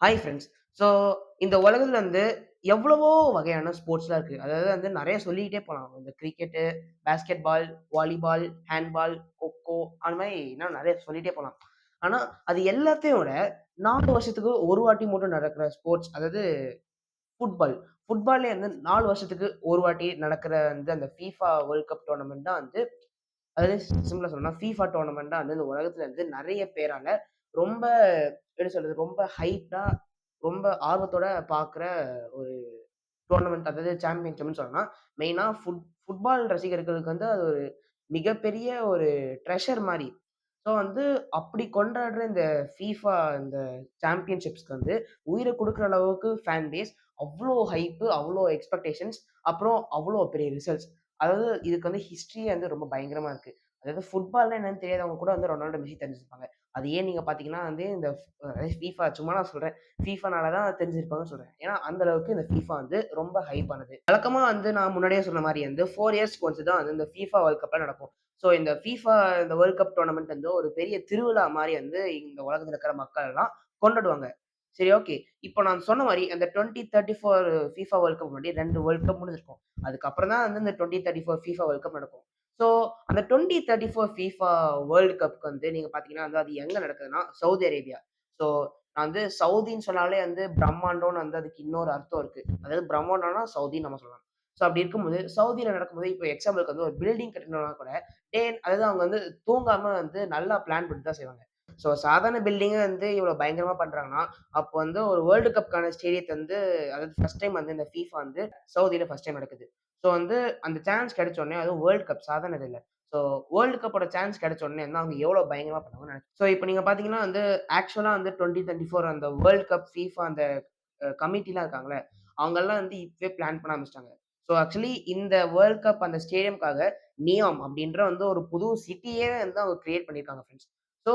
Hi friends. So இந்த உலகத்துல வந்து எவ்வளவோ வகையான ஸ்போர்ட்ஸ்லாம் இருக்குது அதாவது வந்து நிறைய சொல்லிக்கிட்டே போகலாம் இந்த cricket, basket ball, volleyball, handball, kho kho அந்த மாதிரி இன்னும் நிறைய சொல்லிகிட்டே போகலாம் ஆனால் அது எல்லாத்தையும் விட நாலு வருஷத்துக்கு ஒரு வாட்டி மட்டும் நடக்கிற ஸ்போர்ட்ஸ் அதாவது ஃபுட்பால். ஃபுட்பால்லே வந்து நாலு வருஷத்துக்கு ஒரு வாட்டி நடக்கிற வந்து அந்த ஃபீஃபா வேர்ல்ட் கப் டோர்னமெண்ட் தான் வந்து அதாவது சிம்பிளாக சொல்லணும்னா ஃபீஃபா டோர்னமெண்ட் தான் வந்து இந்த உலகத்தில் வந்து நிறைய பேரால் ரொம்ப எப்படி சொல்றது? ரொம்ப ஹைட்டா, ரொம்ப ஆர்வத்தோட பார்க்குற ஒரு டோர்னமெண்ட் அதாவது சாம்பியன்ஷிப்னு சொல்லலாம். மெயினா ஃபுட் ஃபுட்பால் ரசிகர்களுக்கு வந்து அது ஒரு மிகப்பெரிய ஒரு ட்ரெஷர் மாதிரி ஸோ வந்து அப்படி கொண்டாடுற இந்த ஃபீஃபா இந்த சாம்பியன்ஷிப்ஸ்க்கு வந்து உயிரை கொடுக்குற அளவுக்கு ஃபேன் பேஸ், அவ்வளோ ஹைப்பு, அவ்வளோ எக்ஸ்பெக்டேஷன்ஸ், அப்புறம் அவ்வளோ பெரிய ரிசல்ட்ஸ். அதாவது இதுக்கு வந்து ஹிஸ்ட்ரியே வந்து ரொம்ப பயங்கரமாக இருக்குது அதாவது ஃபுட்பால்னா என்னன்னு தெரியாதவங்க கூட வந்து ரொனால்டோ, மெஸ்ஸி தெரிஞ்சிருப்பாங்க. அது ஏன் நீங்கள் பார்த்தீங்கன்னா வந்து இந்த ஃபீஃபா அதாவது சும்மா நான் சொல்கிறேன் ஃபீஃபானால தான் தெரிஞ்சிருப்பாங்கன்னு சொல்கிறேன் ஏன்னா, அந்த அளவுக்கு இந்த ஃபீஃபா வந்து ரொம்ப ஹைப்பானது. வழக்கமாக வந்து நான் முன்னாடியே சொன்ன மாதிரி வந்து ஃபோர் இயர்ஸ்க்கு ஒன்ஸ் தான் வந்து இந்த ஃபீஃபா வேர்ல்ட் கப்பில் நடக்கும். ஸோ இந்த ஃபீஃபா இந்த வேர்ல்ட் கப் டோர்னமெண்ட் வந்து ஒரு பெரிய திருவிழா மாதிரி வந்து இந்த உலகத்தில் இருக்கிற மக்கள் எல்லாம் கொண்டாடுவாங்க. சரி ஓகே. இப்போ நான் சொன்ன மாதிரி அந்த twenty thirty four FIFA world cup முன்னாடி ரெண்டு வேர்ல்ட் கப் முடிஞ்சிருக்கும். அதுக்கப்புறம் தான் வந்து இந்த 2034 FIFA வேர்ல்ட் கப் நடக்கும். ஸோ அந்த twenty thirty four FIFA world கப்க்கு வந்து நீங்கள் பார்த்தீங்கன்னா வந்து அது எங்கே நடக்குதுன்னா, சவுதி அரேபியா. ஸோ நான் வந்து சவுதின்னு சொன்னாலே வந்து பிரம்மாண்டம்னு வந்து அதுக்கு இன்னொரு அர்த்தம் இருக்குது அதாவது பிரம்மாண்டம்னா சவுதின்னு நம்ம சொல்லலாம். ஸோ அப்படி இருக்கும்போது, சவுதியில் நடக்கும்போது இப்போ எக்ஸாம்பிளுக்கு வந்து ஒரு பில்டிங் கட்டணும்னா கூட, டே அதாவது அவங்க வந்து தூங்காமல் வந்து நல்லா பிளான் பண்ணி தான் செய்வாங்க. ஸோ சாதாரண பில்டிங்கை வந்து இவ்வளோ பயங்கரமாக பண்ணுறாங்கன்னா அப்போ வந்து ஒரு வேர்ல்டு கப்க்கான ஸ்டேடியத்தை வந்து அதாவது ஃபர்ஸ்ட் டைம் வந்து இந்த ஃபீஃபா வந்து சவுதியில் ஃபர்ஸ்ட் டைம் நடக்குது. ஸோ வந்து அந்த சான்ஸ் கிடைச்ச உடனே அதுவும் வேர்ல்ட் கப் சாதாரண இல்லை. ஸோ வேர்ல்டு கப்போட சான்ஸ் கிடைச்ச உடனே வந்து அவங்க எவ்வளோ பயங்கரமாக பண்ணுவாங்க ஸோ இப்போ நீங்கள் பார்த்தீங்கன்னா வந்து ஆக்சுவலாக வந்து 2024 அந்த வேர்ல்ட் கப் ஃபீஃபா அந்த கமிட்டிலாம் இருக்காங்களே அவங்கெல்லாம் வந்து இப்பவே பிளான் பண்ண ஆரம்பிச்சிட்டாங்க. ஸோ ஆக்சுவலி இந்த வேர்ல்ட் கப் அந்த ஸ்டேடியம்க்காக நியாம் அப்படின்ற வந்து ஒரு புது சிட்டியே வந்து அவங்க கிரியேட் பண்ணியிருக்காங்க ஃப்ரெண்ட்ஸ் ஸோ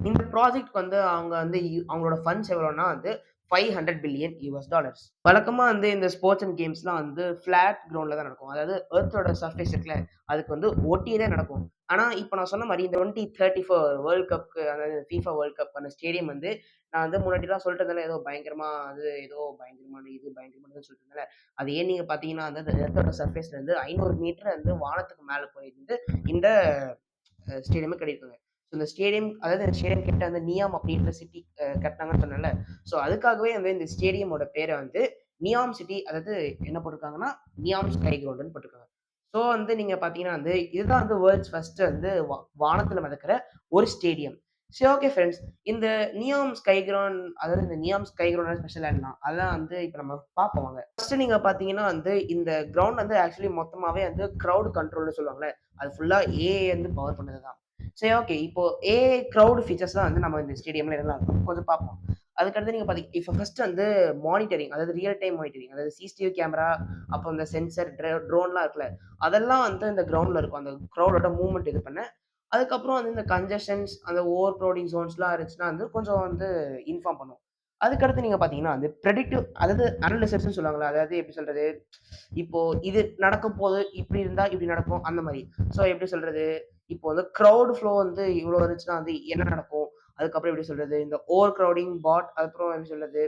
இந்த ப்ராஜெக்ட் வந்து அவங்க வந்து அவங்களோட ஃபண்ட்ஸ் எவ்வளோன்னா வந்து $500 பில்லியன் யூஎஸ் டாலர்ஸ். வழக்கமாக வந்து இந்த ஸ்போர்ட்ஸ் அண்ட் கேம்ஸ்லாம் வந்து ஃப்ளாட் கிரவுண்டில் தான் நடக்கும். அதாவது எர்த்தோட சர்ஃபேஸ் இருக்குல்ல, அதுக்கு வந்து ஒட்டியே தான் நடக்கும். ஆனால் இப்போ நான் சொன்ன மாதிரி இந்த 2034 வேர்ல்ட் கப்க்கு அதாவது ஃபீஃபா வேர்ல்ட் கப் அந்த ஸ்டேடியம் வந்து நான் வந்து முன்னாடிலாம் சொல்லிட்டு ஏதோ பயங்கரமாக அது ஏதோ பயங்கரமான இது, பயங்கரமானதுன்னு சொல்லிட்டு இருந்தேன் அது ஏன் நீங்கள் பார்த்தீங்கன்னா வந்து அந்த எர்த்தோட சர்ஃபேஸ்லேருந்து ஐநூறு மீட்டர் வந்து வானத்துக்கு மேலே போயிருந்து இந்த ஸ்டேடியமே கட்டியிருக்காங்க. ஸோ இந்த ஸ்டேடியம் அதாவது இந்த ஸ்டேடியம் கிட்ட வந்து நியாம் அப்படின்ற சிட்டி கட்டினாங்கன்னு சொன்னல ஸோ அதுக்காகவே வந்து இந்த ஸ்டேடியமோட பேரை வந்து நியாம் சிட்டி அதாவது என்ன போட்டிருக்காங்கன்னா, நியாம் ஸ்கை கிரவுண்டுன்னு போட்டிருக்காங்க. ஸோ வந்து நீங்கள் பார்த்தீங்கன்னா வந்து இதுதான் வந்து வேர்ல்ட்ஸ் ஃபர்ஸ்ட் வந்து வா வானத்துல மிதக்கிற ஒரு ஸ்டேடியம். சரி ஓகே ஃப்ரெண்ட்ஸ் இந்த நியாம் ஸ்கை கிரவுண்ட் அதாவது இந்த நியாம் ஸ்கை கிரவுண்ட் ஸ்பெஷல் என்ன? அதெல்லாம் வந்து இப்போ நம்ம பார்ப்போம் வாங்க. ஃபர்ஸ்ட் நீங்கள் பார்த்தீங்கன்னா வந்து இந்த கிரவுண்ட் வந்து ஆக்சுவலி மொத்தமாகவே வந்து க்ரௌட் கண்ட்ரோல்னு சொல்லுவாங்கல்ல. அது ஃபுல்லாக ஏஐ வந்து பவர் பண்ணது தான். சரி ஓகே. இப்போ க்ரௌடு ஃபீச்சர்ஸ் தான் வந்து நம்ம இந்த ஸ்டேடியம்ல எல்லாம் இருக்கும் கொஞ்சம் பார்ப்போம். அதுக்கடுத்து நீங்க பார்த்தீங்க இப்போ ஃபர்ஸ்ட் வந்து மானிட்டரிங் அதாவது ரியல் டைம் மானிட்டரிங் அதாவது சிசிடிவி கேமரா, அப்போ இந்த சென்சர் ட்ரோன்லாம் இருக்குல்ல. அதெல்லாம் வந்து இந்த கிரவுண்ட்ல இருக்கும். அந்த க்ரௌடோட மூவ்மெண்ட் இது பண்ண. அதுக்கப்புறம் வந்து இந்த கன்ஜஷன்ஸ், அந்த ஓவர் க்ரௌடிங் ஜோன்ஸ்லாம் இருந்துச்சுன்னா வந்து கொஞ்சம் வந்து இன்ஃபார்ம் பண்ணும். அதுக்கடுத்து நீங்க பார்த்தீங்கன்னா வந்து ப்ரெடிக்டிவ் அதாவது அனலிசிஸ்ன்னு சொல்லுவாங்களா அதாவது எப்படி சொல்றது? இப்போ இது நடக்கும் போது இப்படி இருந்தா இப்படி நடக்கும் அந்த மாதிரி ஸோ எப்படி சொல்றது? இப்போ வந்து க்ரௌட் ஃப்ளோ வந்து இவ்வளோ இருந்துச்சுன்னா வந்து என்ன நடக்கும்? அதுக்கப்புறம் எப்படி சொல்றது? இந்த ஓவர் க்ரௌடிங், பாட் அதுக்கப்புறம் எப்படி சொல்றது?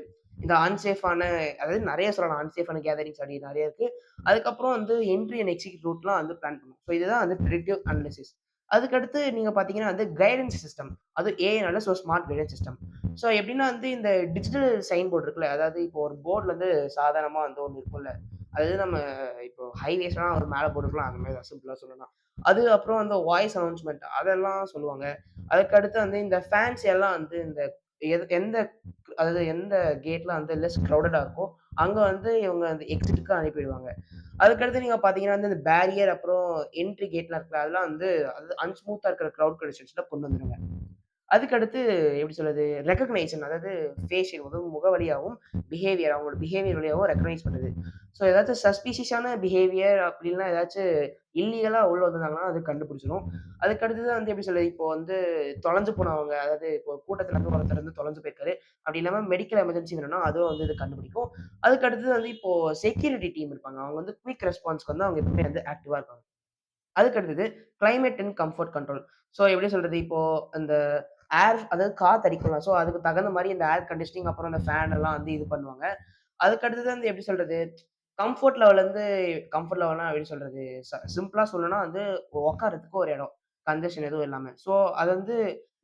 இந்த அன்சேஃபான அதாவது நிறைய சொல்லலாம். அன்சேஃபான கேதரிங்ஸ் அப்படி நிறைய இருக்கு. அதுக்கப்புறம் வந்து என்ட்ரி அண்ட் எக்ஸிட் ரூட்லாம் வந்து பிளான் பண்ணும். ஸோ இதுதான் வந்து ப்ரிடிக்டிவ் அனாலிசிஸ். அதுக்கடுத்து நீங்க பார்த்தீங்கன்னா வந்து கைடன்ஸ் சிஸ்டம். அது ஏஐனால so smart guidance system. So எப்படின்னா வந்து இந்த டிஜிட்டல் சைன் போர்டு இருக்குல்ல. அதாவது இப்போ ஒரு போர்டில் வந்து சாதாரணமாக வந்து ஒன்று இருக்கும்ல. அது நம்ம இப்போ ஹைவேஸ்லாம் ஒரு மேலே போட்டுக்கலாம் அந்த மாரி தான் சிம்பிளா சொல்லலாம் அது அப்புறம் அந்த வாய்ஸ் அனௌன்ஸ்மெண்ட் அதெல்லாம் சொல்லுவாங்க. அதுக்கடுத்து வந்து இந்த ஃபேன்ஸ் எல்லாம் வந்து இந்த எது எந்த அதாவது எந்த கேட்ல வந்து லெஸ் க்ரௌடடாக இருக்கோ, அங்கே வந்து இவங்க அந்த எக்ஸிட்டுக்கு அனுப்பிடுவாங்க. அதுக்கடுத்து நீங்கள் பார்த்தீங்கன்னா வந்து இந்த பேரியர் அப்புறம் என்ட்ரி கேட்லாம் இருக்குல்ல. அதெல்லாம் வந்து அது அன்ஸ்மூத்தாக இருக்கிற க்ரௌட் கண்டிஷன்ஸில் கொண்டு வந்துடுங்க அதுக்கடுத்து எப்படி சொல்றது? ரெக்கக்னைசன் அதாவது ஃபேஷியல் அதாவது முக வழியாகவும் பிஹேவியர் அவங்களோட பிஹேவியர் வழியாகவும் ரெக்கக்னைஸ் பண்ணுது. ஸோ ஏதாச்சும் சஸ்பீஷியஸான பிஹேவியர் அப்படின்னா ஏதாச்சும் இல்லீகலாக உள்ள வந்திருந்தாங்கன்னா, அது கண்டுபிடிச்சிரும். தான் வந்து எப்படி சொல்றது? இப்போ வந்து தொலைஞ்சு போனவங்க அதாவது இப்போ கூட்டத்தில் இருந்து ஒருத்தர் வந்து தொலைஞ்சு போயிருக்காரு. அப்படி இல்லாமல் மெடிக்கல் எமர்ஜென்சி வேணும்னா, அதுவும் வந்து இது கண்டுபிடிக்கும். அதுக்கு அடுத்தது வந்து இப்போ செக்யூரிட்டி டீம் இருப்பாங்க. அவங்க வந்து குயிக் ரெஸ்பான்ஸ்க்கு வந்து அவங்க எப்பவுமே வந்து ஆக்டிவாக இருப்பாங்க. அதுக்கு அடுத்தது climate and comfort control. So எப்படி சொல்றது? இப்போ அந்த ஏர் அதாவது காத்து அடிக்கலாம் ஸோ அதுக்கு தகுந்த மாதிரி இந்த ஏர் கண்டிஷனிங் அப்புறம் அந்த ஃபேன் எல்லாம் வந்து இது பண்ணுவாங்க. அதுக்கு அடுத்தது வந்து எப்படி சொல்றது? கம்ஃபர்ட் லெவல் வந்து கம்ஃபர்ட் லெவல்னா எப்படி சொல்றது? ச சிம்பிளா சொல்லணும்னா வந்து உட்கார்றதுக்கு ஒரு இடம். கன்ஜஷன் எதுவும் இல்லாமல் ஸோ அது வந்து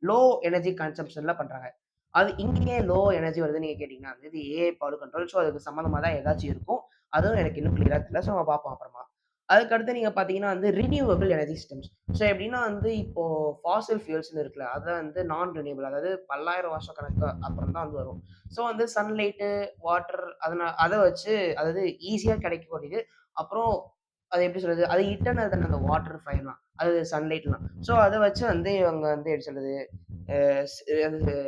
லோ எனர்ஜி கன்சம்ஷன்ல பண்றாங்க. அது இங்கேயே லோ எனர்ஜி வருது நீங்க கேட்டீங்கன்னா, வந்து இது ஏ பவர் கண்ட்ரோல். ஸோ அதுக்கு சம்மந்தமாக தான் ஏதாச்சும் இருக்கும். அதுவும் எனக்கு இன்னும் கிளியரா தெரியல. ஸோ நம்ம பார்ப்போம் அப்புறமா. அதுக்கு அடுத்து நீங்க பார்த்தீங்கன்னா வந்து ரினியூவபிள் எனர்ஜி சிஸ்டம்ஸ். ஸோ எப்படின்னா வந்து இப்போ ஃபாசில் ஃபியூல்ஸ்னு இருக்குல்ல, அதை வந்து நான் ரினியூவபிள் அதாவது பல்லாயிரம் வருஷம் கணக்கு அப்புறம் தான் வந்து வரும். ஸோ வந்து சன்லைட்டு, வாட்டர் அதனால் அதை வச்சு அதாவது ஈஸியாக கிடைக்கக்கூடியது. அப்புறம் அது எப்படி சொல்றது? அது இட்டர்னல் தானே அந்த வாட்டர் ஃபயர்லாம். அது சன்லைட்லாம். ஸோ அதை வச்சு வந்து இவங்க வந்து எப்படி சொல்றது?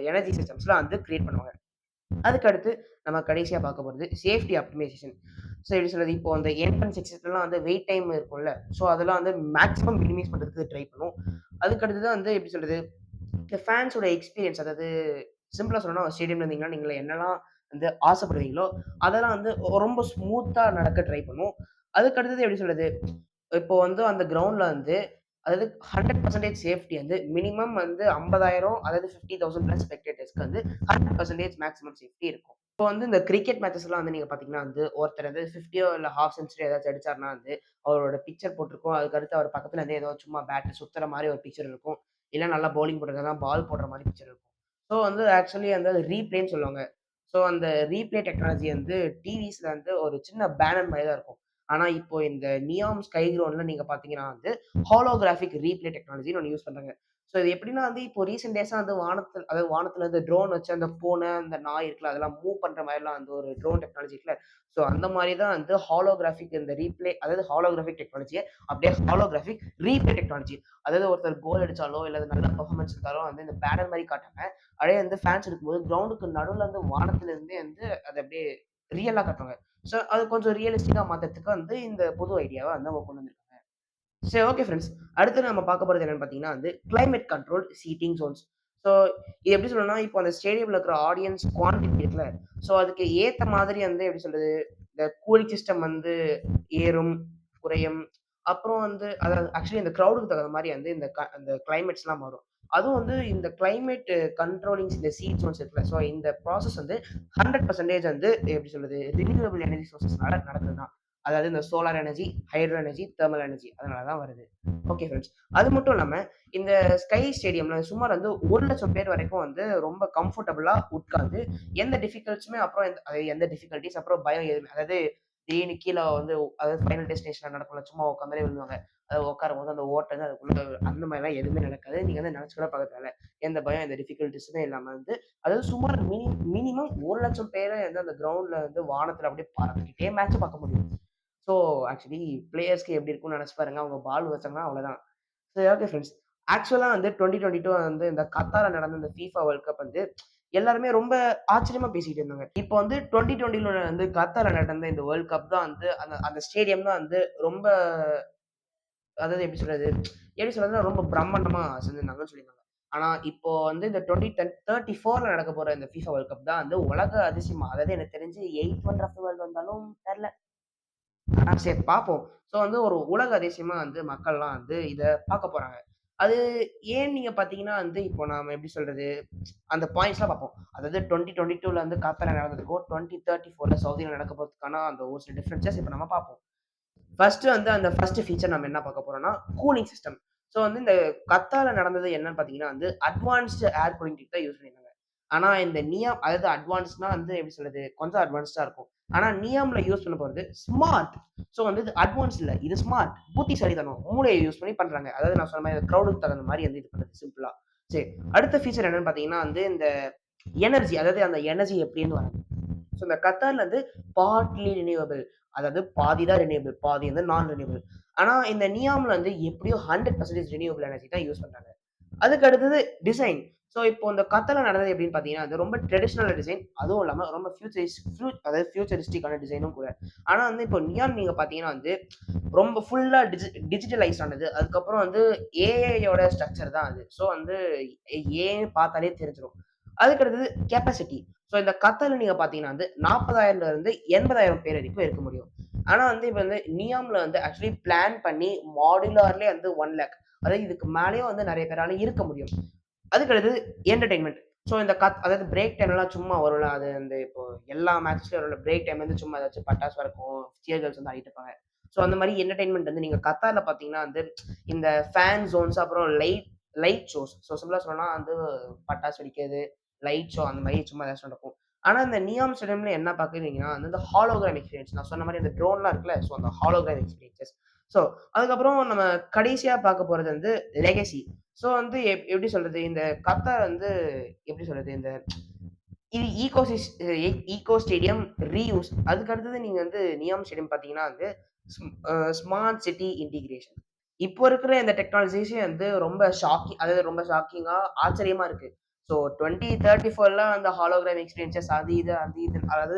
எனர்ஜி சிஸ்டம்ஸ்லாம் வந்து கிரியேட் பண்ணுவாங்க. அதுக்கடுத்து நம்ம கடைசியாக பார்க்க போகிறது சேஃப்டி ஆப்டிமைசேஷன். ஸோ எப்படி சொல்கிறது இப்போ அந்த என்ட்ரன்ஸ் எக்ஸிட்லாம் வந்து வெயிட் டைம் இருக்கும்ல. ஸோ அதெல்லாம் வந்து மேக்ஸிமம் மினிமைஸ் பண்ணுறதுக்கு ட்ரை பண்ணும். அதுக்கு அடுத்தது வந்து எப்படி சொல்கிறது இந்த ஃபேன்ஸோட எக்ஸ்பீரியன்ஸ் அதாவது சிம்பிளாக சொல்லணும் ஸ்டேடியம் இருந்தீங்கன்னா, நீங்கள் என்னெல்லாம் வந்து ஆசைப்படுவீங்களோ, அதெல்லாம் வந்து ரொம்ப ஸ்மூத்தாக நடக்க ட்ரை பண்ணும். அதுக்கு அடுத்தது எப்படி சொல்கிறது இப்போ வந்து அந்த கிரவுண்டில் வந்து அதாவது 100% சேஃப்டி வந்து மினிமம் வந்து 50,000 அதாவது ஃபிஃப்டி தௌசண்ட் ப்ளஸ் ஸ்பெக்டேட்டர்ஸ்க்கு வந்து 100% மேக்ஸிமம் சேஃப்டி இருக்கும். இப்போ வந்து இந்த கிரிக்கெட் மேட்சஸ்லாம் வந்து நீங்கள் பார்த்தீங்கன்னா வந்து ஒருத்தர் வந்து ஃபிஃப்டியோ இல்லை ஹாஃப் சென்ச்சுரி ஏதாச்சும் அடிச்சார்னா வந்து அவரோட பிக்சர் போட்டிருக்கும். அதுக்கு அடுத்து அவர் பக்கத்துல இருந்து ஏதோ சும்மா பேட் சுத்துற மாதிரி ஒரு பிக்சர் இருக்கும். இல்லை நல்லா பவுலிங் போடுறதா பால் போடுற மாதிரி பிக்சர் இருக்கும். ஸோ வந்து ஆக்சுவலி வந்து அது ரீப்ளேன்னு சொல்லுவாங்க. ஸோ அந்த ரீப்ளே டெக்னாலஜி வந்து டிவிஸில் வந்து ஒரு சின்ன பேனர் மாதிரி தான் இருக்கும். ஆனா இப்போ இந்த நியாம் ஸ்கை கிரவுண்ட்ல நீங்க பார்த்தீங்கன்னா வந்து ஹாலோகிராஃபிக் ரீப்ளே டெக்னாலஜி ஒன்று யூஸ் பண்றாங்க. ஸோ இது எப்படின்னா வந்து இப்போ ரீசெண்ட் டேஸாக வந்து வானத்தில் அதாவது வானத்தில் இருந்து ட்ரோன் வச்சு அந்த பூனை, அந்த நாய் இருக்குல்ல, அதெல்லாம் மூவ் பண்ணுற மாதிரிலாம் அந்த ஒரு ட்ரோன் டெக்னாலஜி இருக்குல்ல. ஸோ அந்த மாதிரி தான் வந்து ஹாலோகிராஃபிக் இந்த ரீப்ளே அதாவது ஹாலோகிராஃபிக் டெக்னாலஜியை அப்படியே ஹாலோகிராஃபிக் ரீப்ளே டெக்னாலஜி. அதாவது ஒருத்தர் கோல் அடித்தாலோ இல்லை நல்ல பர்ஃபார்மன்ஸ் இருந்தாலோ வந்து இந்த பேனர் மாதிரி காட்டாம, அப்படியே வந்து ஃபேன்ஸ் இருக்கும்போது கிரவுண்டுக்கு நடுவில் வந்து வானத்துலேருந்தே வந்து அது அப்படியே ரியலாக காட்டுவாங்க. ஸோ அது கொஞ்சம் ரியலிஸ்டிக்காக மாற்றுறதுக்கு வந்து இந்த புது ஐடியாவை வந்து அவங்க கொண்டு வந்திருக்காங்க. சரி ஓகே ஃப்ரெண்ட்ஸ் அடுத்து நம்ம பார்க்க போகிறது என்னென்னு பார்த்தீங்கன்னா வந்து climate control seating zones. So இது எப்படி சொல்லணும்னா, இப்போ அந்த ஸ்டேடியமில் இருக்கிற ஆடியன்ஸ் குவான்டிட்டி இருக்குல்ல, ஸோ அதுக்கு ஏற்ற மாதிரி வந்து எப்படி சொல்கிறது இந்த கூலிங் சிஸ்டம் வந்து ஏறும், குறையும். அப்புறம் வந்து அதாவது ஆக்சுவலி இந்த க்ரௌடுக்கு தகுந்த மாதிரி வந்து இந்த க அந்த கிளைமேட்ஸ்லாம் மாறும். அதுவும் வந்து இந்த கிளைமேட் கண்ட்ரோலிங்ஸ் இந்த சீட்ஸ் ஒன்ஸ் இருக்குல்ல, ஸோ இந்த ப்ராசஸ் வந்து 100% வந்து எப்படி சொல்றது, ரினியூவபிள் எனர்ஜி சோர்சஸ்னால நடக்குது தான். அதாவது இந்த solar energy, hydro energy, thermal energy அதனால தான் வருது. ஓகே ஃப்ரெண்ட்ஸ் அது மட்டும் இல்லாமல் இந்த ஸ்கை ஸ்டேடியம்ல சுமார் வந்து ஒரு லட்சம் பேர் வரைக்கும் வந்து ரொம்ப கம்ஃபர்டபுளாக உட்காந்து எந்த டிஃபிகல்ட்ஸுமே அப்புறம் எந்த எந்த டிஃபிகல்ட்டிஸ் அப்புறம் பயம் எதுவுமே அதாவது திடீர்னு கீழே வந்து அதாவது ஃபைனல் டெஸ்டினேஷன் நடக்கல சும்மா உட்காந்தாலே விழுவாங்க. அது உட்காரும்போது அந்த ஓட்டை அதுக்குள்ள அந்த மாதிரிலாம் எதுவுமே நடக்காது. நீங்க வந்து நெனச்சு கூட பார்க்க தேவை எந்த பயம், எந்த டிஃபிகல்ட்டிஸுமே இல்லாம வந்து அதாவது சுமார் மினி மினிமம் ஒரு லட்சம் பேரை வந்து அந்த கிரவுண்ட்ல வந்து வானத்துல அப்படியே பறந்துக்கிட்டே மேட்ச் பார்க்க முடியும். ஸோ ஆக்சுவலி பிளேயர்ஸ்க்கு எப்படி இருக்கும்னு நினச்சி பாருங்க. அவங்க பால் வச்சாங்கன்னா அவ்வளோதான். சரி ஓகே ஃப்ரெண்ட்ஸ் ஆக்சுவலாக வந்து 2022 வந்து இந்த கத்தாரில் நடந்த இந்த ஃபீஃபா வேர்ல்ட் கப் வந்து எல்லாருமே ரொம்ப ஆச்சரியமா பேசிக்கிட்டு இருந்தாங்க. இப்போ வந்து 2020ல வந்து கத்தாரில் நடந்த இந்த வேர்ல்ட் கப் தான் வந்து அந்த அந்த ஸ்டேடியம் தான் வந்து ரொம்ப அதாவது எப்படி சொல்றது? எப்படி சொல்றதுன்னா ரொம்ப பிரம்மாண்டமா செஞ்சிருந்தாங்கன்னு சொல்லியிருந்தாங்க. ஆனா இப்போ வந்து இந்த 2034ல நடக்க போற இந்த ஃபீஃபா வேர்ல்ட் கப் தான் வந்து உலக அதிசயமா அதாவது எனக்கு தெரிஞ்சு eight one of the world வந்தாலும் தெரில ஆ சரி பார்ப்போம். ஸோ வந்து ஒரு உலக அதிசயமா வந்து மக்கள்லாம் வந்து இதை பார்க்க போறாங்க. அது ஏன் நீங்க பார்த்தீங்கன்னா வந்து இப்போ நாம எப்படி சொல்றது? அந்த பாயிண்ட்ஸ்லாம் பார்ப்போம். அதாவது 2022ல வந்து கத்தார்ல நடந்ததுக்கும், 2034ல சவுதில நடக்க போறதுக்கான அந்த ஒரு சில டிஃபரன்சஸ் இப்போ நம்ம பார்ப்போம். ஃபர்ஸ்ட் வந்து அந்த ஃபர்ஸ்ட் ஃபீச்சர் நம்ம என்ன பார்க்க போறோம்னா, கூலிங் சிஸ்டம். ஸோ வந்து இந்த கத்தால நடந்தது என்னன்னு பார்த்தீங்கன்னா வந்து அட்வான்ஸ்டு ஏர் கூலிங் டெக் தான் யூஸ் பண்ணியிருந்தாங்க. ஆனா இந்த நியாம் அதாவது அட்வான்ஸ்னா வந்து எப்படி சொல்றது? கொஞ்சம் அட்வான்ஸ்டா இருக்கும். ஆனா நியாம்ல யூஸ் பண்ண போறது ஸ்மார்ட். ஸோ வந்து இது அட்வான்ஸ் இல்லை இது ஸ்மார்ட். புத்தி சரிதனம் மூளையை யூஸ் பண்ணி பண்றாங்க. அதாவது நான் சொன்ன மாதிரி க்ரௌடுக்கு தகுந்த மாதிரி வந்து இது பண்ணுறது சிம்பிளா. சரி. அடுத்த ஃபீச்சர் என்னன்னு பார்த்தீங்கன்னா வந்து இந்த எனர்ஜி அதாவது அந்த எனர்ஜி எப்படின்னு வராது. ஸோ இந்த கத்தாரில் வந்து பார்ட்லி ரினியூவபிள் அதாவது பாதி தான் ரினியூவபிள். பாதி வந்து நான் ரினியூவபிள். ஆனால் இந்த நியாமில் வந்து எப்படியோ 100% ரினியூவபிள் எனர்ஜி தான் யூஸ் பண்ணுறாங்க அதுக்கு அடுத்தது டிசைன். ஸோ இப்போ இந்த கத்தில் நடந்தது எப்படின்னு பார்த்தீங்கன்னா, அது ரொம்ப ட்ரெடிஷ்னல் டிசைன். அதுவும் இல்லாமல் ரொம்ப ஃபியூச்சரிஸ் ஃபியூ அதாவது ஃபியூச்சரிஸ்டிக்கான டிசைனும் கூட. ஆனால் வந்து இப்போ நியான் நீங்கள் பார்த்தீங்கன்னா வந்து ரொம்ப ஃபுல்லாக டிஜி டிஜிட்டலைஸ் ஆனது. அதுக்கப்புறம் வந்து ஏஐயோட ஸ்ட்ரக்சர் தான் அது. ஸோ வந்து ஏன்னு பார்த்தாலே தெரிஞ்சிடும் அதுக்கு அடுத்தது கெப்பாசிட்டி. ஸோ இந்த கத்தார்ல நீங்க பார்த்தீங்கன்னா வந்து 40,000ல இருந்து 80,000 பேர் வரைக்கும் இருக்க முடியும். ஆனா வந்து இப்போ வந்து நியாம்ல வந்து ஆக்சுவலி பிளான் பண்ணி மாடுலார்லேயே வந்து ஒன் லேக் அதாவது இதுக்கு மேலேயும் வந்து நிறைய பேரால இருக்க முடியும். அதுக்கு அடுத்தது ஸோ இந்த கத் அதாவது பிரேக் டைம்லாம் சும்மா வரும்ல. அது அந்த இப்போ எல்லா மேட்ச்லயும் வரும்ல. பிரேக் டைம் வந்து சும்மா ஏதாச்சும் பட்டாசு வரைக்கும் சியர் கேர்ள்ஸ் வந்து ஆடிட்டு இருப்பாங்க. ஸோ அந்த மாதிரி என்டர்டைன்மெண்ட் வந்து நீங்க கத்தாரில் பார்த்தீங்கன்னா வந்து இந்த ஃபேன் ஜோன்ஸ் அப்புறம் லைட் லைட் ஷோஸ். ஸோ சிம்பிளாக சொல்லலாம் வந்து பட்டாசு வெடிக்கிறது, லைட் ஷோ அந்த மாதிரி சும்மா ஏதாச்சும் நடக்கும். ஆனா இந்த நியாம் ஸ்டேடியம்ல என்ன பார்க்குறீங்கன்னா, அந்த ஹாலோகிராம் எக்ஸ்பீரியன்ஸ். நான் சொன்ன மாதிரி அந்த ட்ரோன்லாம் இருக்குல்ல. ஸோ அந்த ஹாலோகிராம் எக்ஸ்பீரியன்ஸஸ். ஸோ அதுக்கப்புறம் நம்ம கடைசியா பார்க்க போறது வந்து லெகசி. ஸோ வந்து எப் எப்படி சொல்றது? இந்த கத்தார் வந்து எப்படி சொல்றது? இந்த இது ஈகோசிஸ் ஈகோ ஸ்டேடியம் ரீயூஸ். அதுக்கு அடுத்தது நீங்க வந்து நியாம் ஸ்டேடியம் பார்த்தீங்கன்னா வந்து ஸ்மார்ட் சிட்டி இன்டிகிரேஷன். இப்போ இருக்கிற இந்த டெக்னாலஜிஸே வந்து ரொம்ப ஷாக்கிங் அதாவது ரொம்ப ஷாக்கிங்காக ஆச்சரியமா இருக்கு. ஸோ 2034லாம் அந்த ஹாலோகிராம் எக்ஸ்பீரியன்ஸஸ் அது இது அது இது அதாவது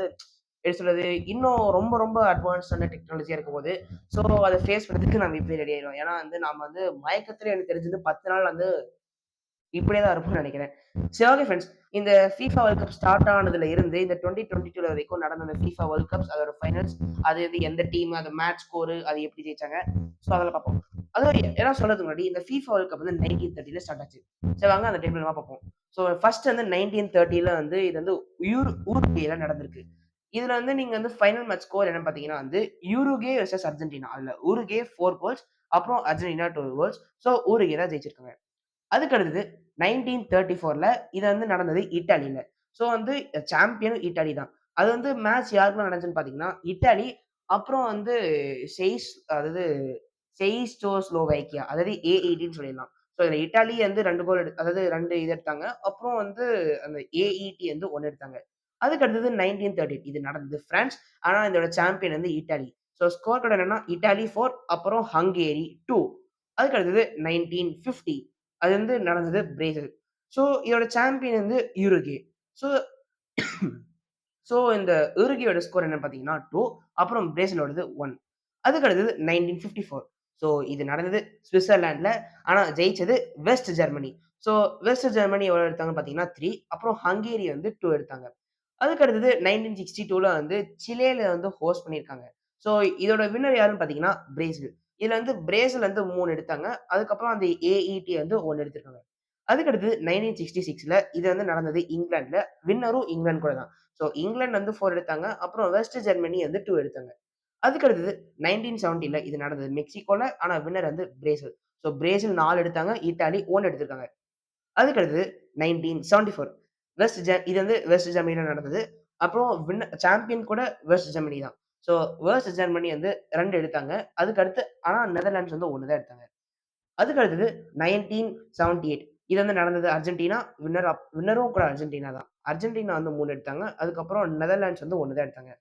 எப்படி சொல்றது? இன்னும் ரொம்ப ரொம்ப அட்வான்ஸான டெக்னாலஜியாக இருக்கும் இருக்கும்போது, ஸோ அதை ஃபேஸ் பண்ணுறதுக்கு நம்ம இப்பயே ரெடி ஆயிடும் ஏன்னா வந்து நாம வந்து மயக்கத்துல எனக்கு தெரிஞ்சது 10 நாள் வந்து இப்படியே தான் இருப்போம்னு நினைக்கிறேன் சரி ஓகே ஃப்ரெண்ட்ஸ் இந்த ஃபீஃபா வேர்ல்ட் கப் ஸ்டார்ட் ஆனதுல இருந்து இந்த 2022 வரைக்கும் நடந்த அந்த ஃபீஃபா வேர்ல்ட் கப்ஸ் அதோட ஃபைனல்ஸ் அது இது எந்த டீம், அது மேட்ச் ஸ்கோரு அது எப்படி ஜெயிச்சாங்க. ஸோ அதெல்லாம் பார்ப்போம். அது எல்லாம் சொல்றது முன்னாடி இந்த ஃபீஃபா வேர்ல்ட் கப் வந்து 1930ல ஸ்டார்ட் ஆச்சு. சரி வாங்க அந்த டேபிள்லாம் பார்ப்போம். ஸோ ஃபர்ஸ்ட் வந்து 1930ல வந்து இது வந்து யூர் உருகுவேல நடந்திருக்கு. இதில் வந்து நீங்கள் வந்து ஃபைனல் மேட்ச் ஸ்கோர் என்னன்னு பார்த்தீங்கன்னா வந்து யூருகே வர்சஸ் அர்ஜென்டினா. அதில் உருகே ஃபோர் கோல்ஸ் அப்புறம் Argentina two goals. So Uruguay தான் ஜெயிச்சிருக்காங்க. அதுக்கு அடுத்தது 1934ல இது வந்து நடந்தது இட்டாலியில் ஸோ வந்து சாம்பியனும் இட்டாலி தான். அது வந்து மேட்ச் யாருக்குலாம் நடந்துச்சுன்னு பார்த்தீங்கன்னா, இட்டாலி அப்புறம் வந்து செய்ஸ் அதாவது செயிஸ் ஸ்டோ ஸ்லோவைக்கியா அதாவது ஏஇடின்னு சொல்லிடலாம். ஸோ இதில் இட்டாலி வந்து ரெண்டு கோல் எடு அதாவது ரெண்டு இது எடுத்தாங்க. அப்புறம் வந்து அந்த ஏஇடி வந்து ஒன்று எடுத்தாங்க. அதுக்கு அடுத்தது 1938 இது நடந்தது பிரான்ஸ். ஆனால் இதோட சாம்பியன் வந்து இட்டாலி. ஸோ ஸ்கோர் கடை என்னன்னா இட்டாலி ஃபோர் அப்புறம் ஹங்கேரி டூ அதுக்கு அடுத்தது 1950 அது வந்து நடந்தது பிரேசில். ஸோ இதோட சாம்பியன் வந்து யூருகே ஸோ ஸோ இந்த யூருகியோட ஸ்கோர் என்ன பார்த்தீங்கன்னா டூ அப்புறம் பிரேசிலோடது ஒன் அதுக்கு அடுத்தது 1954 ஸோ இது நடந்தது சுவிட்சர்லாண்டில் ஆனால் ஜெயிச்சது West Germany. So West Germany எவ்வளோ எடுத்தாங்கன்னு பார்த்தீங்கன்னா த்ரீ அப்புறம் ஹங்கேரி வந்து டூ எடுத்தாங்க. அதுக்கு அடுத்தது 1962ல வந்து சிலேல வந்து ஹோஸ்ட் பண்ணியிருக்காங்க. ஸோ இதோட வின்னர் யாருன்னு பார்த்தீங்கன்னா பிரேசில். இதில் வந்து பிரேசில் வந்து மூணு எடுத்தாங்க. அதுக்கப்புறம் அந்த ஏஇடி வந்து ஒன்று எடுத்திருக்காங்க. அதுக்கடுத்து நைன்டீன் சிக்ஸ்டி சிக்ஸில் இது வந்து நடந்தது இங்கிலாண்டில் வின்னரும் இங்கிலாந்து கூட தான். ஸோ இங்கிலாந்து வந்து ஃபோர் எடுத்தாங்க. அப்புறம் வெஸ்ட் ஜெர்மனி வந்து டூ எடுத்தாங்க. அதுக்கு அடுத்தது 1970ல இது நடந்தது மெக்சிகோல. ஆனா வின்னர் வந்து பிரேசில். ஸோ பிரேசில் நாலு எடுத்தாங்க. இட்டாலி ஒன்று எடுத்திருக்காங்க. அதுக்கு அடுத்தது 1974 வெஸ்ட் ஜெ இது வந்து வெஸ்ட் ஜெர்மனியில் நடந்தது. அப்புறம் வின்ன சாம்பியன் கூட வெஸ்ட் ஜெர்மனி தான். ஸோ வெஸ்ட் ஜெர்மனி வந்து ரெண்டு எடுத்தாங்க. அதுக்கடுத்து ஆனால் நெதர்லாண்ட்ஸ் வந்து ஒன்று தான் எடுத்தாங்க. அதுக்கு அடுத்தது 1978 இது வந்து நடந்தது அர்ஜென்டினா. வின்னர் வின்னரும் கூட அர்ஜென்டினா தான். அர்ஜென்டினா வந்து மூணு எடுத்தாங்க. அதுக்கப்புறம் நெதர்லாண்ட்ஸ் வந்து ஒன்று தான் எடுத்தாங்க.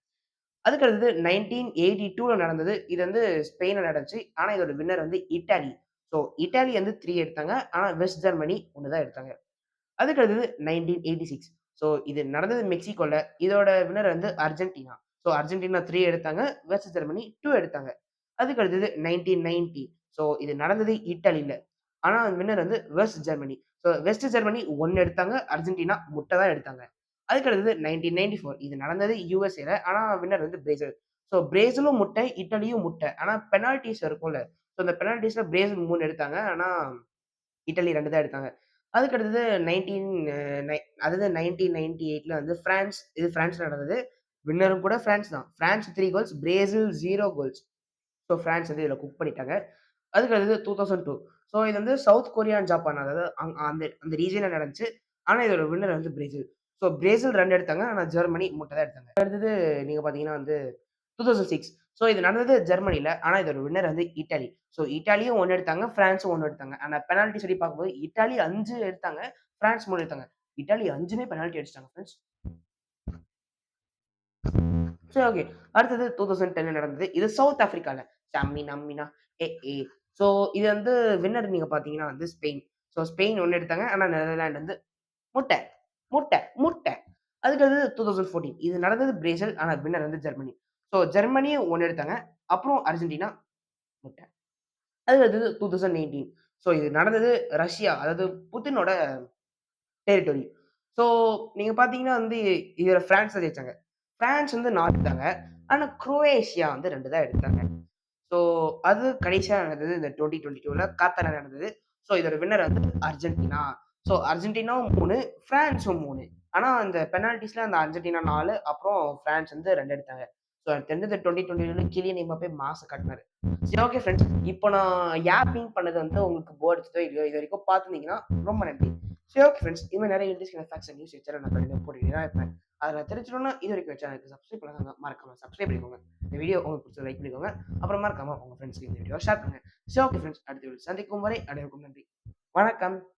அதுக்கு அடுத்தது 1982ல நடந்தது. இது வந்து ஸ்பெயினில் நடந்துச்சு. ஆனா இதோட வின்னர் வந்து இட்டாலி. ஸோ இட்டாலி வந்து த்ரீ எடுத்தாங்க. ஆனா வெஸ்ட் ஜெர்மனி ஒன்று தான் எடுத்தாங்க. அதுக்கு அடுத்தது 1986 ஸோ இது நடந்தது மெக்சிகோல. இதோட வின்னர் வந்து அர்ஜென்டினா. ஸோ அர்ஜென்டினா த்ரீ எடுத்தாங்க. வெஸ்ட் ஜெர்மனி டூ எடுத்தாங்க. அதுக்கு அடுத்தது 1990 ஸோ இது நடந்தது இட்டாலியில் ஆனால் வின்னர் வந்து West Germany. So West Germany ஒன்று எடுத்தாங்க. அர்ஜென்டினா முட்டை தான் எடுத்தாங்க. அதுக்கு அடுத்தது 1994 இது நடந்தது யூஎஸ்ஏல ஆனால் வின்னர் வந்து பிரேசில். ஸோ பிரேசிலும் முட்டை, இட்டலியும் முட்டை. ஆனால் பெனால்டிஸ் இருக்கும்ல. ஸோ அந்த பெனால்டிஸில் பிரேசில் மூணு எடுத்தாங்க. ஆனால் இட்டலி ரெண்டு தான் எடுத்தாங்க. அதுக்கு அடுத்தது 19 நை அதாவது 1998ல வந்து ஃப்ரான்ஸ் இது ஃப்ரான்ஸ் நடந்தது. வின்னரும் கூட ஃப்ரான்ஸ் தான். France three goals, Brazil zero goals. So France வந்து இதில் குக் பண்ணிட்டாங்க. அதுக்கு அடுத்தது 2002 ஸோ இது வந்து சவுத் கொரியா அண்ட் ஜப்பான் அதாவது அந்த அந்த ரீஜனில் நடந்துச்சு. ஆனால் இதோட வின்னர் வந்து பிரேசில். ஸோ பிரேசில் ரெண்டு எடுத்தாங்க. ஆனால் ஜெர்மனி முட்டை தான் எடுத்தாங்க. அடுத்தது நீங்கள் பார்த்தீங்கன்னா வந்து 2006 ஸோ இது நடந்தது ஜெர்மனியில் ஆனால் இதோட வின்னர் வந்து இட்டாலி. ஸோ இட்டாலியும் ஒன்று எடுத்தாங்க. ஃப்ரான்ஸும் ஒன்று எடுத்தாங்க. ஆனால் பெனால்ட்டி சொல்லி பார்க்கும்போது இட்டாலி அஞ்சு எடுத்தாங்க. ஃப்ரான்ஸ் மூணு எடுத்தாங்க. இட்டாலி அஞ்சுமே பெனால்ட்டி அடிச்சிட்டாங்க ஃப்ரெண்ட்ஸ் சரி ஓகே. அடுத்தது 2010ல நடந்தது. இது சவுத் ஆஃப்ரிக்கால. சம்மினா மினா ஏ ஏ. ஸோ இது வந்து வின்னர் நீங்க பார்த்தீங்கன்னா வந்து ஸ்பெயின். ஸோ ஸ்பெயின் ஒன்று எடுத்தாங்க. ஆனால் நெதர்லாண்ட் வந்து முட்டை, முட்டை, முட்டை. அதுக்கு அடுத்தது 2014 இது நடந்தது பிரேசில். ஆனால் வின்னர் வந்து ஜெர்மனி. ஸோ ஜெர்மனியும் ஒன்று எடுத்தாங்க. அப்புறம் அர்ஜென்டினா முட்டை. அதுக்கு அடுத்தது 2018 ஸோ இது நடந்தது ரஷ்யா அதாவது புத்தினோட டெரிட்டரி. ஸோ நீங்கள் பார்த்தீங்கன்னா வந்து இதில் ஃப்ரான்ஸை தான் ஜெயிச்சாங்க. பிரான்ஸ் வந்து 4 எடுத்தாங்க. ஆனால் குரோவேஷியா வந்து ரெண்டு தான் எடுத்தாங்க. ஸோ அது கடைசியாக நடந்தது இந்த 2022ல காத்தார்ல நடந்தது. ஸோ இதோட வின்னர் வந்து அர்ஜென்டினா. ஸோ அர்ஜென்டினாவும் மூணு ஃப்ரான்ஸும் மூணு ஆனால் அந்த பெனால்டிஸில் அந்த அர்ஜென்டினா நாலு அப்புறம் ஃப்ரான்ஸ் வந்து ரெண்டு எடுத்தாங்க. ஸோ எனக்கு தெரிஞ்சு இந்த 2022 கிலியன் போய் மாஸ கட்டினாரு சரி ஓகே ஃப்ரெண்ட்ஸ் இப்போ நான் யாப்பிங் பண்ணது வந்து உங்களுக்கு போர் அடிச்சதோ இல்லையோ, இதுவரைக்கும் பார்த்துனீங்கன்னா ரொம்ப நன்றி. சரி ஓகே ஃப்ரெண்ட்ஸ் இது நிறைய நெறைய இன்ட்ரஸ்டிங்கான நியூஸ் சேனல் நான் கண்டிப்பாக போட்டுட்டே தான் இருப்பேன். அதில் தெரிஞ்சிடணும்னா இது வரைக்கும் வச்சா எனக்கு சப்ஸ்கிரைப் பண்ணாங்க மறக்காம சப்ஸ்கிரைப் பண்ணிக்கோங்க. இந்த வீடியோ உங்களுக்கு பிடிச்ச லைக் பண்ணிக்கோங்க. அப்புறம் மறக்காம உங்க ஃப்ரெண்ட்ஸ்க்கு இந்த வீடியோவ ஷேர் பண்ணுங்க. சரி ஓகே ஃப்ரெண்ட்ஸ் அடுத்த வீடியோ சந்திக்கும் வரை அனைவருக்கும் நன்றி. வணக்கம்.